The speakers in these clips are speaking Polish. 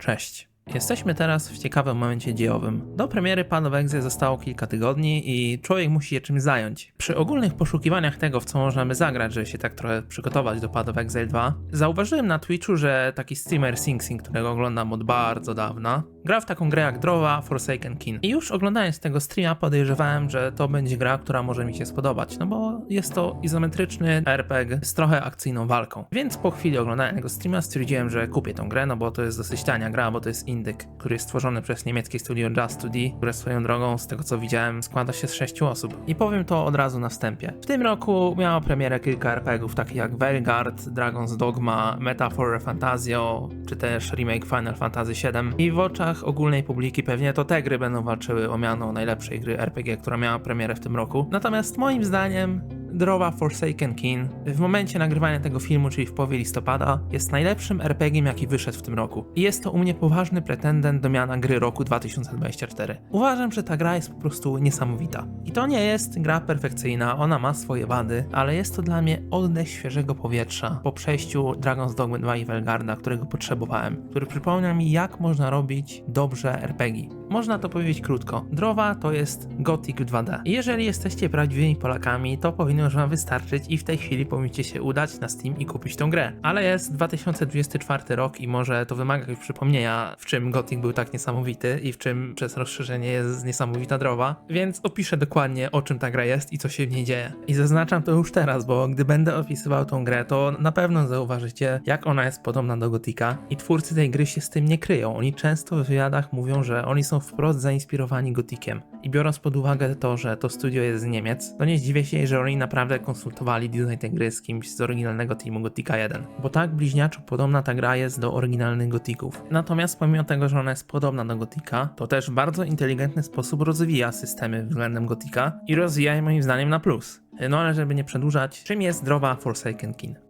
Cześć. Jesteśmy teraz w ciekawym momencie dziejowym. Do premiery Pan Exile zostało kilka tygodni i człowiek musi się czymś zająć. Przy ogólnych poszukiwaniach tego, w co możemy zagrać, żeby się tak trochę przygotować do Pan of Exile 2, zauważyłem na Twitchu, że taki streamer Sing Sing, którego oglądam od bardzo dawna, gra w taką grę jak Drowa Forsaken Kin. I już oglądając tego streama podejrzewałem, że to będzie gra, która może mi się spodobać, no bo jest to izometryczny RPG z trochę akcyjną walką. Więc po chwili oglądania tego streama stwierdziłem, że kupię tą grę, no bo to jest dosyć tania gra, bo to jest indyk, który jest stworzony przez niemieckie studio Just 2D, które swoją drogą, z tego co widziałem, składa się z sześciu osób. I powiem to od razu na wstępie. W tym roku miała premierę kilka RPGów, takich jak Veilguard, Dragon's Dogma, Metaphor Fantasio, czy też remake Final Fantasy VII. I w oczach ogólnej publiki pewnie to te gry będą walczyły o miano najlepszej gry RPG, która miała premierę w tym roku. Natomiast moim zdaniem Drowa Forsaken Kin w momencie nagrywania tego filmu, czyli w połowie listopada, jest najlepszym RPG, jaki wyszedł w tym roku. I jest to u mnie poważny pretendent do miana gry roku 2024. Uważam, że ta gra jest po prostu niesamowita. I to nie jest gra perfekcyjna, ona ma swoje wady, ale jest to dla mnie oddech świeżego powietrza po przejściu Dragon's Dogma 2 i Velgarda, którego potrzebowałem, który przypomniał mi, jak można robić dobrze RPG. Można to powiedzieć krótko. Drowa to jest Gothic 2D. I jeżeli jesteście prawdziwymi Polakami, to powinno już wam wystarczyć i w tej chwili powinniście się udać na Steam i kupić tą grę. Ale jest 2024 rok i może to wymaga jakiegoś przypomnienia, w czym Gothic był tak niesamowity i w czym przez rozszerzenie jest niesamowita drowa. Więc opiszę dokładnie o czym ta gra jest i co się w niej dzieje. I zaznaczam to już teraz, bo gdy będę opisywał tą grę, to na pewno zauważycie, jak ona jest podobna do Gotika. I twórcy tej gry się z tym nie kryją. Oni często w wywiadach mówią, że oni są wprost zainspirowani Gotikiem. I biorąc pod uwagę to, że to studio jest z Niemiec, to nie zdziwię się, że oni naprawdę konsultowali design tej gry z kimś z oryginalnego teamu Gotika 1. Bo tak bliźniaczo podobna ta gra jest do oryginalnych Gotików. Natomiast pomimo tego, że ona jest podobna do Gotika, to też w bardzo inteligentny sposób rozwija systemy względem Gotika i rozwija je moim zdaniem na plus. No ale żeby nie przedłużać, czym jest Drowa Forsaken Kin?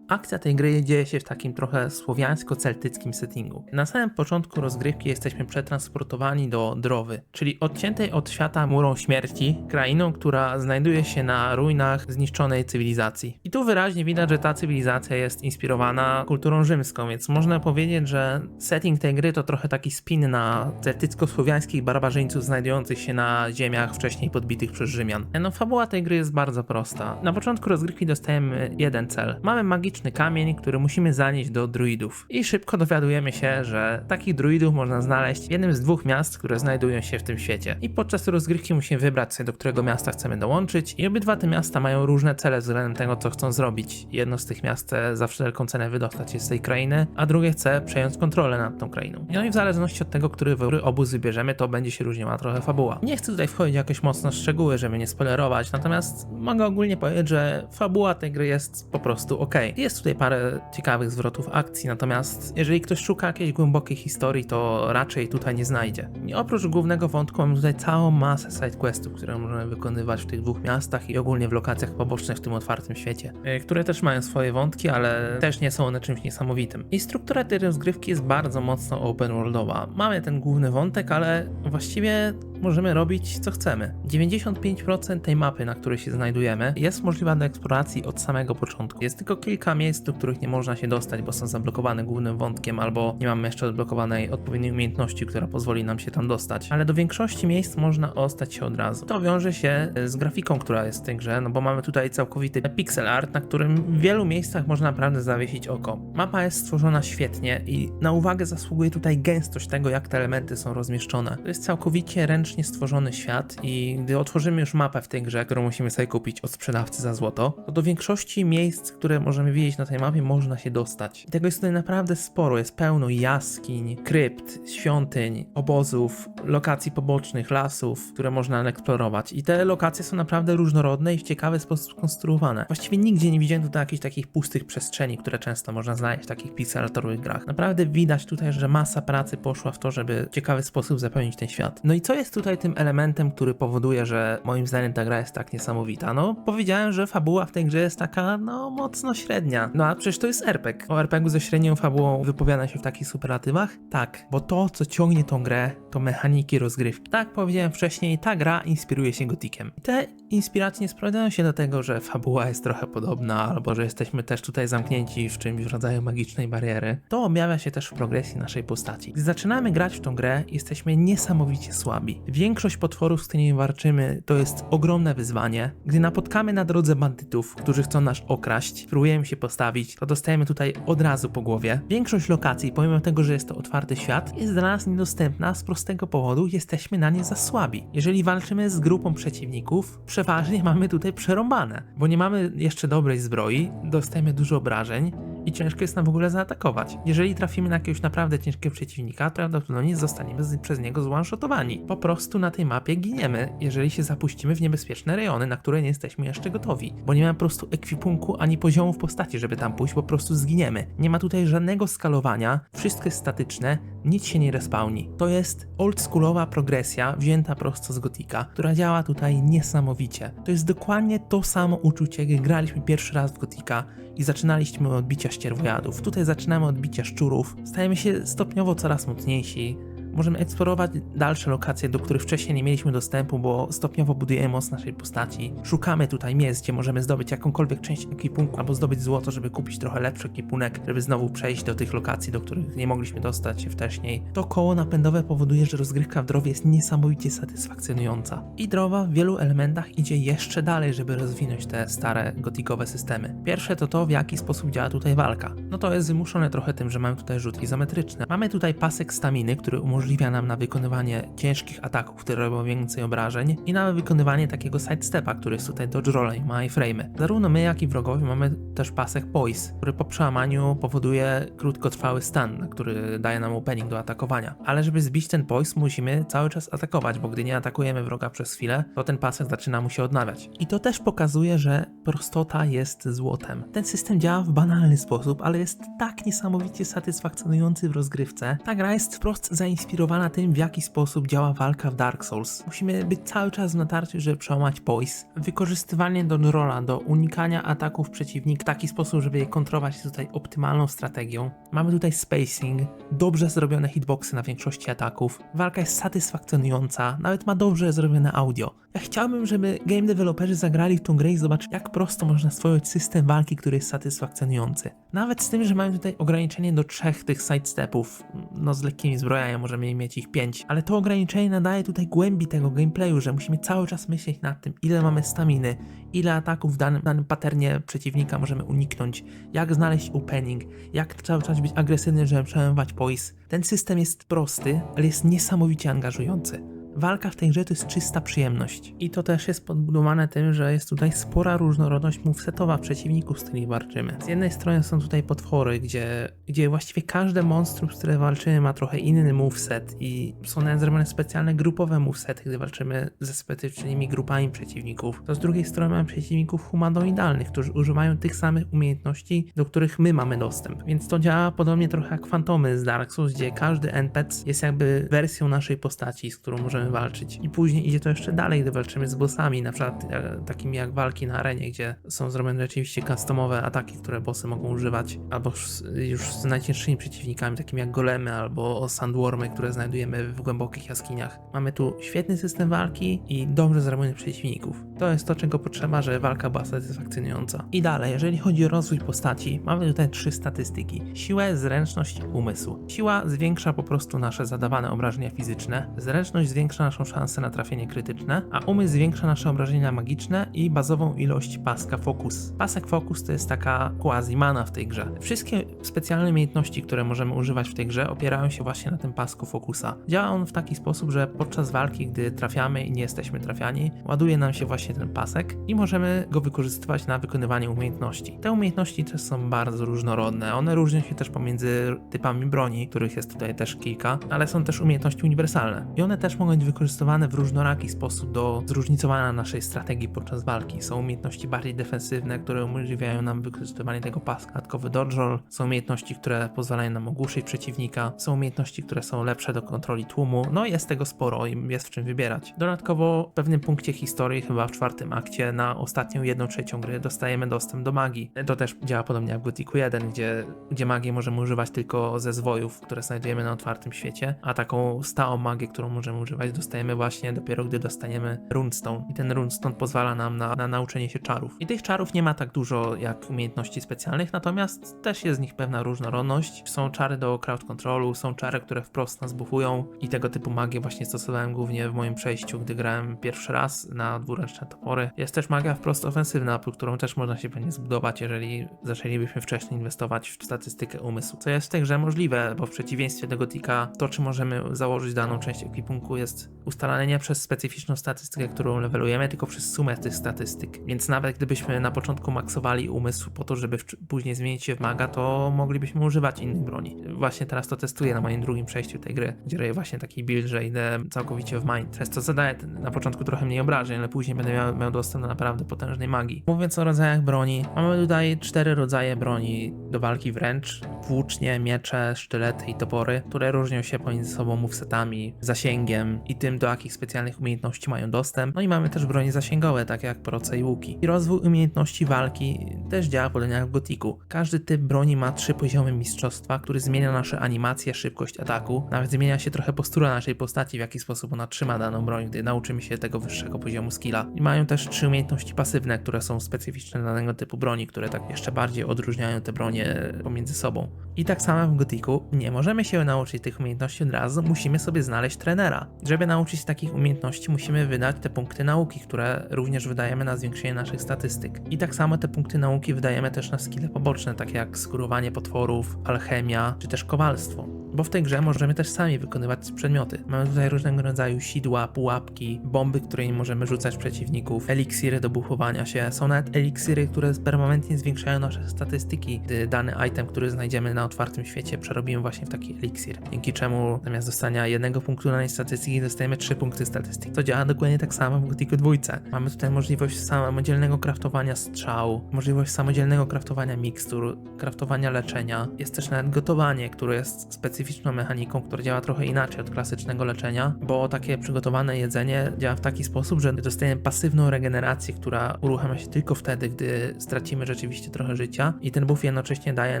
Akcja tej gry dzieje się w takim trochę słowiańsko-celtyckim settingu. Na samym początku rozgrywki jesteśmy przetransportowani do Drowy, czyli odciętej od świata murą śmierci, krainą, która znajduje się na ruinach zniszczonej cywilizacji. I tu wyraźnie widać, że ta cywilizacja jest inspirowana kulturą rzymską, więc można powiedzieć, że setting tej gry to trochę taki spin na celtycko-słowiańskich barbarzyńców znajdujących się na ziemiach wcześniej podbitych przez Rzymian. No fabuła tej gry jest bardzo prosta. Na początku rozgrywki dostajemy jeden cel. Mamy magiczny kamień, który musimy zanieść do druidów. I szybko dowiadujemy się, że takich druidów można znaleźć w jednym z dwóch miast, które znajdują się w tym świecie. I podczas rozgrywki musimy wybrać sobie, do którego miasta chcemy dołączyć. I obydwa te miasta mają różne cele względem tego, co chcą zrobić. Jedno z tych miast chce za wszelką cenę wydostać się z tej krainy, a drugie chce przejąć kontrolę nad tą krainą. No i w zależności od tego, który obóz wybierzemy, to będzie się różniła trochę fabuła. Nie chcę tutaj wchodzić jakoś mocno w szczegóły, żeby nie spoilerować, natomiast mogę ogólnie powiedzieć, że fabuła tej gry jest po prostu ok. Jest tutaj parę ciekawych zwrotów akcji, natomiast jeżeli ktoś szuka jakiejś głębokiej historii, to raczej tutaj nie znajdzie. I oprócz głównego wątku mamy tutaj całą masę sidequestów, które możemy wykonywać w tych dwóch miastach i ogólnie w lokacjach pobocznych w tym otwartym świecie, y, które też mają swoje wątki, ale też nie są one czymś niesamowitym. I struktura tej rozgrywki jest bardzo mocno open worldowa. Mamy ten główny wątek, ale właściwie możemy robić co chcemy. 95% tej mapy, na której się znajdujemy, jest możliwa do eksploracji od samego początku. Jest tylko kilka miejsc, do których nie można się dostać, bo są zablokowane głównym wątkiem, albo nie mamy jeszcze odblokowanej odpowiedniej umiejętności, która pozwoli nam się tam dostać. Ale do większości miejsc można ostać się od razu. To wiąże się z grafiką, która jest w tej grze, no bo mamy tutaj całkowity pixel art, na którym w wielu miejscach można naprawdę zawiesić oko. Mapa jest stworzona świetnie i na uwagę zasługuje tutaj gęstość tego, jak te elementy są rozmieszczone. To jest całkowicie ręcznie stworzony świat i gdy otworzymy już mapę w tej grze, którą musimy sobie kupić od sprzedawcy za złoto, to do większości miejsc, które możemy widzieć na tej mapie, można się dostać. I tego jest tutaj naprawdę sporo. Jest pełno jaskiń, krypt, świątyń, obozów, lokacji pobocznych, lasów, które można eksplorować. I te lokacje są naprawdę różnorodne i w ciekawy sposób skonstruowane. Właściwie nigdzie nie widziałem tutaj jakichś takich pustych przestrzeni, które często można znaleźć w takich pixelatowych grach. Naprawdę widać tutaj, że masa pracy poszła w to, żeby w ciekawy sposób zapełnić ten świat. No i co jest tutaj tutaj tym elementem, który powoduje, że moim zdaniem ta gra jest tak niesamowita? No, powiedziałem, że fabuła w tej grze jest taka, no, mocno średnia. No a przecież to jest RPG. O RPG ze średnią fabułą wypowiada się w takich superlatywach? Tak, bo to, co ciągnie tą grę, to mechaniki rozgrywki. Tak powiedziałem wcześniej, ta gra inspiruje się Gotikiem. Te inspiracje sprowadzają się do tego, że fabuła jest trochę podobna, albo że jesteśmy też tutaj zamknięci w czymś w rodzaju magicznej bariery. To objawia się też w progresji naszej postaci. Gdy zaczynamy grać w tą grę, jesteśmy niesamowicie słabi. Większość potworów, z którymi walczymy, to jest ogromne wyzwanie. Gdy napotkamy na drodze bandytów, którzy chcą nas okraść, próbujemy się postawić, to dostajemy tutaj od razu po głowie. Większość lokacji, pomimo tego, że jest to otwarty świat, jest dla nas niedostępna z prostego powodu, jesteśmy na nie za słabi. Jeżeli walczymy z grupą przeciwników, przeważnie mamy tutaj przerąbane, bo nie mamy jeszcze dobrej zbroi, dostajemy dużo obrażeń, i ciężko jest nam w ogóle zaatakować. Jeżeli trafimy na jakiegoś naprawdę ciężkiego przeciwnika, prawdopodobnie zostaniemy z, przez niego zone-shotowani. Po prostu na tej mapie giniemy, jeżeli się zapuścimy w niebezpieczne rejony, na które nie jesteśmy jeszcze gotowi, bo nie mamy po prostu ekwipunku ani poziomu w postaci, żeby tam pójść, po prostu zginiemy. Nie ma tutaj żadnego skalowania, wszystko jest statyczne, nic się nie respawni. To jest oldschoolowa progresja wzięta prosto z Gotika, która działa tutaj niesamowicie. To jest dokładnie to samo uczucie, gdy graliśmy pierwszy raz w Gotika i zaczynaliśmy od bicia ścierwojadów. Tutaj zaczynamy od bicia szczurów. Stajemy się stopniowo coraz mocniejsi. Możemy eksplorować dalsze lokacje, do których wcześniej nie mieliśmy dostępu, bo stopniowo budujemy moc naszej postaci. Szukamy tutaj miejsc, gdzie możemy zdobyć jakąkolwiek część ekipunku, albo zdobyć złoto, żeby kupić trochę lepszy ekipunek, żeby znowu przejść do tych lokacji, do których nie mogliśmy dostać się wcześniej. To koło napędowe powoduje, że rozgrywka w drowie jest niesamowicie satysfakcjonująca. I drowa w wielu elementach idzie jeszcze dalej, żeby rozwinąć te stare gotikowe systemy. Pierwsze to to, w jaki sposób działa tutaj walka. No to jest wymuszone trochę tym, że mamy tutaj rzutki izometryczne. Mamy tutaj pasek staminy, który umożliwia nam na wykonywanie ciężkich ataków, które robią więcej obrażeń i na wykonywanie takiego sidestepa, który jest tutaj dodge rolla i ma iframe'y. Zarówno my, jak i wrogowie mamy też pasek poise, który po przełamaniu powoduje krótkotrwały stan, który daje nam opening do atakowania. Ale żeby zbić ten poise, musimy cały czas atakować, bo gdy nie atakujemy wroga przez chwilę, to ten pasek zaczyna mu się odnawiać. I to też pokazuje, że prostota jest złotem. Ten system działa w banalny sposób, ale jest tak niesamowicie satysfakcjonujący w rozgrywce. Ta gra jest wprost zainspirowana tym, w jaki sposób działa walka w Dark Souls. Musimy być cały czas w natarciu, żeby przełamać poise. Wykorzystywanie do rola, do unikania ataków przeciwnika w taki sposób, żeby je kontrolować jest tutaj optymalną strategią. Mamy tutaj spacing, dobrze zrobione hitboxy na większości ataków. Walka jest satysfakcjonująca, nawet ma dobrze zrobione audio. Ja chciałbym, żeby game developerzy zagrali w tą grę i zobaczyli, jak prosto można stworzyć system walki, który jest satysfakcjonujący. Nawet z tym, że mamy tutaj ograniczenie do trzech tych sidestepów, no z lekkimi zbrojami możemy mieć ich pięć, ale to ograniczenie nadaje tutaj głębi tego gameplayu, że musimy cały czas myśleć nad tym, ile mamy staminy, ile ataków w danym, danym paternie przeciwnika możemy uniknąć, jak znaleźć opening, jak cały czas być agresywny, żeby przełamywać poise. Ten system jest prosty, ale jest niesamowicie angażujący. Walka w tej grze to jest czysta przyjemność. I to też jest podbudowane tym, że jest tutaj spora różnorodność movesetowa przeciwników, z którymi walczymy. Z jednej strony są tutaj potwory, gdzie, gdzie właściwie każde monstrum, z którym walczymy ma trochę inny moveset i są nawet zrobione specjalne grupowe movesety, gdy walczymy ze specyficznymi grupami przeciwników. To z drugiej strony mamy przeciwników humanoidalnych, którzy używają tych samych umiejętności, do których my mamy dostęp. Więc to działa podobnie trochę jak fantomy z Dark Souls, gdzie każdy NPC jest jakby wersją naszej postaci, z którą możemy walczyć. I później idzie to jeszcze dalej, gdy walczymy z bossami, na przykład e, takimi jak walki na arenie, gdzie są zrobione rzeczywiście customowe ataki, które bossy mogą używać, albo już, z najcięższymi przeciwnikami, takimi jak golemy albo sandwormy, które znajdujemy w głębokich jaskiniach. Mamy tu świetny system walki i dobrze zrobionych przeciwników. To jest to, czego potrzeba, żeby walka była satysfakcjonująca. I dalej, jeżeli chodzi o rozwój postaci, mamy tutaj trzy statystyki. Siłę, zręczność umysł. Siła zwiększa po prostu nasze zadawane obrażenia fizyczne, zręczność zwiększa naszą szansę na trafienie krytyczne, a umysł zwiększa nasze obrażenia magiczne i bazową ilość paska Focus. Pasek Focus to jest taka quasi-mana w tej grze. Wszystkie specjalne umiejętności, które możemy używać w tej grze opierają się właśnie na tym pasku Focusa. Działa on w taki sposób, że podczas walki, gdy trafiamy i nie jesteśmy trafiani, ładuje nam się właśnie ten pasek i możemy go wykorzystywać na wykonywanie umiejętności. Te umiejętności też są bardzo różnorodne. One różnią się też pomiędzy typami broni, których jest tutaj też kilka, ale są też umiejętności uniwersalne. I one też mogą wykorzystywane w różnoraki sposób do zróżnicowania naszej strategii podczas walki. Są umiejętności bardziej defensywne, które umożliwiają nam wykorzystywanie tego paska. Dodatkowy dodge roll, są umiejętności, które pozwalają nam ogłuszyć przeciwnika, są umiejętności, które są lepsze do kontroli tłumu, no jest tego sporo i jest w czym wybierać. Dodatkowo w pewnym punkcie historii, chyba w czwartym akcie, na ostatnią jedną trzecią gry dostajemy dostęp do magii. To też działa podobnie jak w Gothicu 1, gdzie, gdzie magię możemy używać tylko ze zwojów, które znajdujemy na otwartym świecie, a taką stałą magię, którą możemy używać, dostajemy właśnie dopiero, gdy dostaniemy runestone. I ten runestone pozwala nam na, na nauczenie się czarów. I tych czarów nie ma tak dużo jak umiejętności specjalnych, natomiast też jest z nich pewna różnorodność. Są czary do crowd controlu, są czary, które wprost nas buffują i tego typu magię właśnie stosowałem głównie w moim przejściu, gdy grałem pierwszy raz na dwuręczne topory. Jest też magia wprost ofensywna, którą też można się pewnie zbudować, jeżeli zaczęlibyśmy wcześniej inwestować w statystykę umysłu. Co jest w tej grze możliwe, bo w przeciwieństwie do Gotika, to czy możemy założyć daną część ekwipunku jest ustalane nie przez specyficzną statystykę, którą levelujemy, tylko przez sumę tych statystyk. Więc nawet gdybyśmy na początku maksowali umysł po to, żeby później zmienić się w maga, to moglibyśmy używać innych broni. Właśnie teraz to testuję na moim drugim przejściu tej gry, gdzie robię właśnie taki build, że idę całkowicie w mind. Przez to zadaję na początku trochę mniej obrażeń, ale później będę miał, miał dostęp do naprawdę potężnej magii. Mówiąc o rodzajach broni, mamy tutaj cztery rodzaje broni do walki wręcz. Włócznie, miecze, sztylety i topory, które różnią się pomiędzy sobą movesetami, zasięgiem i tym, do jakich specjalnych umiejętności mają dostęp. No i mamy też bronie zasięgowe, takie jak proce i łuki. I rozwój umiejętności walki też działa podobnie jak w Gotiku. Każdy typ broni ma trzy poziomy mistrzostwa, który zmienia nasze animacje, szybkość ataku. Nawet zmienia się trochę postura naszej postaci, w jaki sposób ona trzyma daną broń, gdy nauczymy się tego wyższego poziomu skilla. I mają też trzy umiejętności pasywne, które są specyficzne dla danego typu broni, które tak jeszcze bardziej odróżniają te bronie pomiędzy sobą. I tak samo w Gotiku nie możemy się nauczyć tych umiejętności od razu, musimy sobie znaleźć trenera. Żeby nauczyć takich umiejętności, musimy wydać te punkty nauki, które również wydajemy na zwiększenie naszych statystyk. I tak samo te punkty nauki wydajemy też na skille poboczne, takie jak skurowanie potworów, alchemia czy też kowalstwo. Bo w tej grze możemy też sami wykonywać przedmioty. Mamy tutaj różnego rodzaju sidła, pułapki, bomby, którymi możemy rzucać przeciwników, eliksiry do bufowania się. Są nawet eliksiry, które permanentnie zwiększają nasze statystyki, gdy dany item, który znajdziemy na otwartym świecie, przerobimy właśnie w taki eliksir. Dzięki czemu zamiast dostania jednego punktu danej statystyki, dostajemy trzy punkty statystyki. To działa dokładnie tak samo w Gothicu 2. Mamy tutaj możliwość samodzielnego kraftowania strzał, możliwość samodzielnego kraftowania mikstur, kraftowania leczenia. Jest też nawet gotowanie, które jest specyficzną mechaniką, która działa trochę inaczej od klasycznego leczenia, bo takie przygotowane jedzenie działa w taki sposób, że dostajemy pasywną regenerację, która uruchamia się tylko wtedy, gdy stracimy rzeczywiście trochę życia i ten buff jednocześnie daje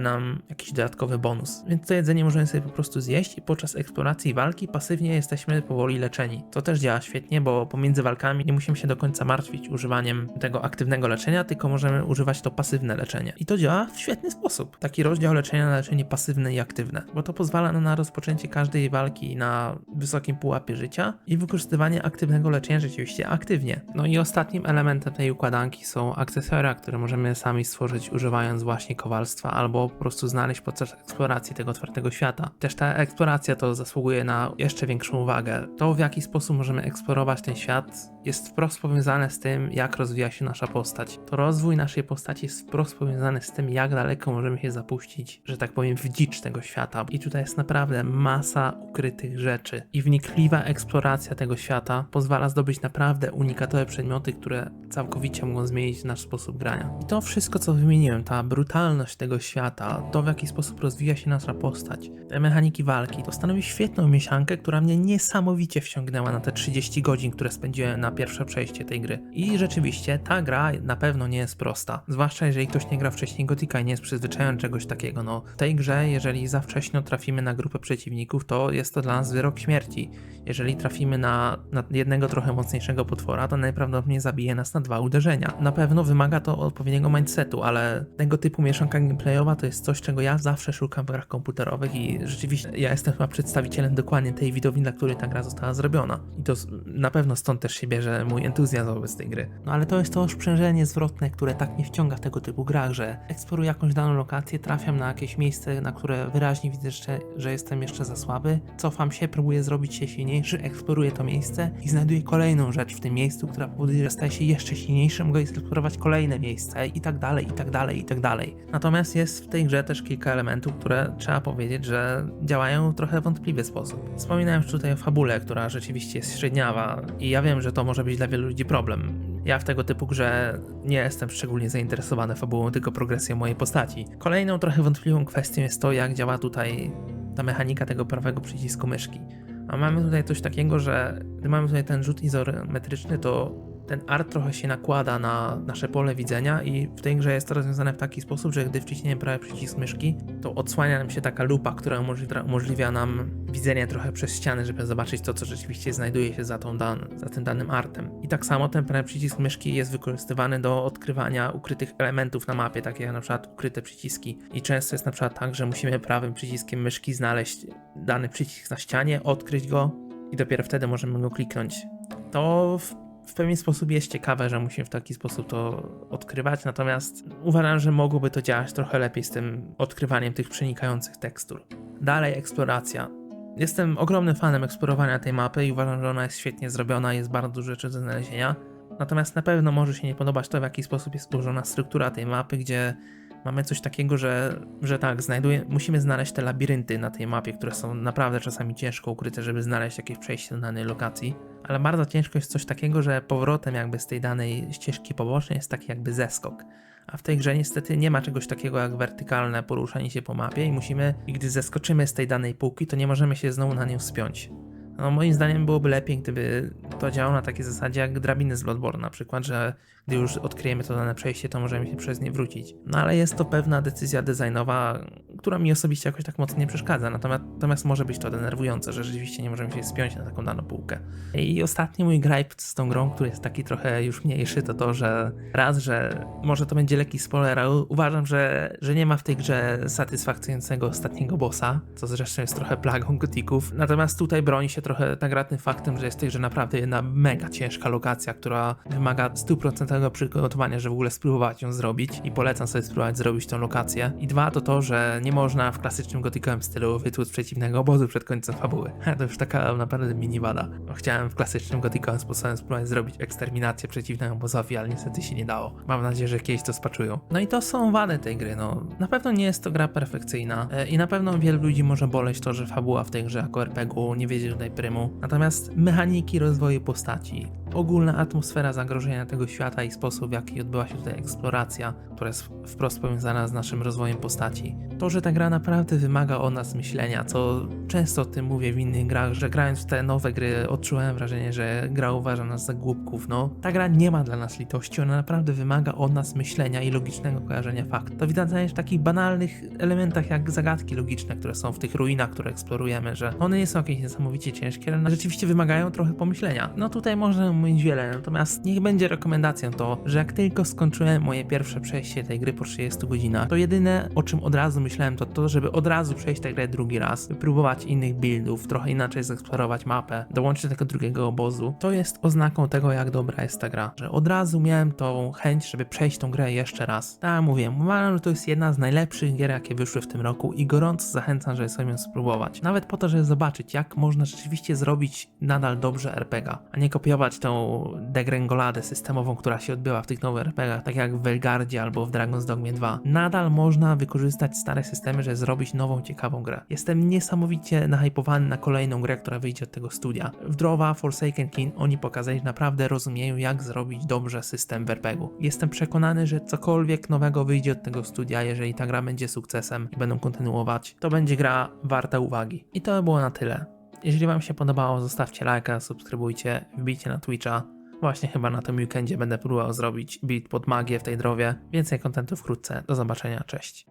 nam jakiś dodatkowy bonus. Więc to jedzenie możemy sobie po prostu zjeść i podczas eksploracji i walki pasywnie jesteśmy powoli leczeni. To też działa świetnie, bo pomiędzy walkami nie musimy się do końca martwić używaniem tego aktywnego leczenia, tylko możemy używać to pasywne leczenie. I to działa w świetny sposób. Taki rozdział leczenia na leczenie pasywne i aktywne, bo to pozwala na rozpoczęcie każdej walki na wysokim pułapie życia i wykorzystywanie aktywnego leczenia rzeczywiście aktywnie. No i ostatnim elementem tej układanki są akcesoria, które możemy sami stworzyć używając właśnie kowalstwa albo po prostu znaleźć podczas eksploracji tego otwartego świata. Też ta eksploracja to zasługuje na jeszcze większą uwagę. To w jaki sposób możemy eksplorować ten świat jest wprost powiązane z tym, jak rozwija się nasza postać. To rozwój naszej postaci jest wprost powiązany z tym, jak daleko możemy się zapuścić, że tak powiem, w dzicz tego świata. I tutaj jest naprawdę masa ukrytych rzeczy. I wnikliwa eksploracja tego świata pozwala zdobyć naprawdę unikatowe przedmioty, które całkowicie mogą zmienić nasz sposób grania. I to wszystko, co wymieniłem, ta brutalność tego świata, to w jaki sposób rozwija się nasza postać, te mechaniki walki, to stanowi świetną mieszankę, która mnie niesamowicie wciągnęła na te 30 godzin, które spędziłem na pierwsze przejście tej gry. I rzeczywiście ta gra na pewno nie jest prosta. Zwłaszcza jeżeli ktoś nie gra wcześniej Gotika i nie jest przyzwyczajony czegoś takiego. No, w tej grze, jeżeli za wcześnie trafimy na grupę przeciwników, to jest to dla nas wyrok śmierci. Jeżeli trafimy na, na jednego trochę mocniejszego potwora, to najprawdopodobniej zabije nas na dwa uderzenia. Na pewno wymaga to odpowiedniego mindsetu, ale tego typu mieszanka gameplayowa to jest coś, czego ja zawsze szukam w grach komputerowych i rzeczywiście ja jestem chyba przedstawicielem dokładnie tej widowni, dla której ta gra została zrobiona. I to na pewno stąd też się bierze mój entuzjazm wobec tej gry. No ale to jest to sprzężenie zwrotne, które tak mnie wciąga w tego typu grach, że eksploruję jakąś daną lokację, trafiam na jakieś miejsce, na które wyraźnie widzę, że, że jestem jeszcze za słaby, cofam się, próbuję zrobić się silniejszy, eksploruję to miejsce i znajduję kolejną rzecz w tym miejscu, która powoduje, że staję się jeszcze niniejsze mogę eksplorować kolejne miejsca i tak dalej, i tak dalej, i tak dalej. Natomiast jest w tej grze też kilka elementów, które trzeba powiedzieć, że działają w trochę wątpliwy sposób. Wspominałem już tutaj o fabule, która rzeczywiście jest średniawa i ja wiem, że to może być dla wielu ludzi problem. Ja w tego typu grze nie jestem szczególnie zainteresowany fabułą, tylko progresją mojej postaci. Kolejną trochę wątpliwą kwestią jest to, jak działa tutaj ta mechanika tego prawego przycisku myszki. A mamy tutaj coś takiego, że gdy mamy tutaj ten rzut izometryczny, to ten art trochę się nakłada na nasze pole widzenia i w tej grze jest to rozwiązane w taki sposób, że gdy wciśniemy prawy przycisk myszki, to odsłania nam się taka lupa, która umożliwia, nam widzenie trochę przez ściany, żeby zobaczyć to, co rzeczywiście znajduje się za, tą dan za tym danym artem. I tak samo ten prawy przycisk myszki jest wykorzystywany do odkrywania ukrytych elementów na mapie, takie jak na przykład ukryte przyciski. I często jest na przykład tak, że musimy prawym przyciskiem myszki znaleźć dany przycisk na ścianie, odkryć go i dopiero wtedy możemy go kliknąć. To w w pewien sposób jest ciekawe, że musimy w taki sposób to odkrywać, natomiast uważam, że mogłoby to działać trochę lepiej z tym odkrywaniem tych przenikających tekstur. Dalej eksploracja. Jestem ogromnym fanem eksplorowania tej mapy i uważam, że ona jest świetnie zrobiona, jest bardzo dużo rzeczy do znalezienia. Natomiast na pewno może się nie podobać to, w jaki sposób jest ułożona struktura tej mapy, gdzie mamy coś takiego, że, że tak, znajduje, musimy znaleźć te labirynty na tej mapie, które są naprawdę czasami ciężko ukryte, żeby znaleźć jakieś przejście do danej lokacji. Ale bardzo ciężko jest coś takiego, że powrotem jakby z tej danej ścieżki pobocznej jest taki jakby zeskok. A w tej grze niestety nie ma czegoś takiego jak wertykalne poruszanie się po mapie i musimy, i gdy zeskoczymy z tej danej półki, to nie możemy się znowu na nią wspiąć. No moim zdaniem byłoby lepiej, gdyby to działało na takiej zasadzie jak drabiny z Bloodborne na przykład, że gdy już odkryjemy to dane przejście, to możemy się przez nie wrócić. No ale jest to pewna decyzja designowa, która mi osobiście jakoś tak mocno nie przeszkadza, natomiast, natomiast może być to denerwujące, że rzeczywiście nie możemy się spiąć na taką daną półkę. I ostatni mój gripe z tą grą, który jest taki trochę już mniejszy, to to, że raz, że może to będzie lekki spoiler, ale uważam, że, że nie ma w tej grze satysfakcjonującego ostatniego bossa, co zresztą jest trochę plagą gotików. Natomiast tutaj broni się trochę tak faktem, że jest w tej grze naprawdę jedna mega ciężka lokacja, która wymaga 100% przygotowania, żeby w ogóle spróbować ją zrobić i polecam sobie spróbować zrobić tą lokację. I dwa to to, że nie można w klasycznym gotykowym stylu wytłuc przeciwnego obozu przed końcem fabuły. To już taka naprawdę mini wada. Chciałem w klasycznym gotykowym sposobem spróbować zrobić eksterminację przeciwnego obozowi, ale niestety się nie dało. Mam nadzieję, że kiedyś to spaczują. No i to są wady tej gry, no. Na pewno nie jest to gra perfekcyjna e, i na pewno wielu ludzi może boleć to, że fabuła w tej grze jako RPG-u nie wiedzie tutaj prymu. Natomiast mechaniki rozwoju postaci, ogólna atmosfera zagrożenia tego świata i sposób, w jaki odbyła się tutaj eksploracja, która jest wprost powiązana z naszym rozwojem postaci. To, że ta gra naprawdę wymaga od nas myślenia, co często o tym mówię w innych grach, że grając w te nowe gry odczułem wrażenie, że gra uważa nas za głupków. No, ta gra nie ma dla nas litości, ona naprawdę wymaga od nas myślenia i logicznego kojarzenia faktów. To widać w takich banalnych elementach jak zagadki logiczne, które są w tych ruinach, które eksplorujemy, że one nie są jakieś niesamowicie ciężkie, ale rzeczywiście wymagają trochę pomyślenia. No tutaj można mówić wiele, natomiast niech będzie rekomendacją to, że jak tylko skończyłem moje pierwsze przejście tej gry po 30 godzinach, to jedyne o czym od razu myślałem to to, żeby od razu przejść tę grę drugi raz, wypróbować innych buildów, trochę inaczej zeksplorować mapę, dołączyć do tego drugiego obozu. To jest oznaką tego, jak dobra jest ta gra, że od razu miałem tą chęć, żeby przejść tą grę jeszcze raz. Tak mówię, uważam, że to jest jedna z najlepszych gier, jakie wyszły w tym roku i gorąco zachęcam, żeby sobie ją spróbować. Nawet po to, żeby zobaczyć, jak można rzeczywiście zrobić nadal dobrze RPG, a nie kopiować tą degrengoladę systemową, która się odbyła w tych nowych RPGach, tak jak w Velgardzie albo w Dragon's Dogmie 2. Nadal można wykorzystać stare systemy, żeby zrobić nową, ciekawą grę. Jestem niesamowicie nahypowany na kolejną grę, która wyjdzie od tego studia. W Drowa, Forsaken King oni pokazali, że naprawdę rozumieją, jak zrobić dobrze system w RPG-u. Jestem przekonany, że cokolwiek nowego wyjdzie od tego studia, jeżeli ta gra będzie sukcesem i będą kontynuować, to będzie gra warta uwagi. I to by było na tyle. Jeżeli Wam się podobało, zostawcie lajka, subskrybujcie, wbijcie na Twitcha. Właśnie chyba na tym weekendzie będę próbował zrobić beat pod magię w tej drowie. Więcej kontentu wkrótce. Do zobaczenia, cześć.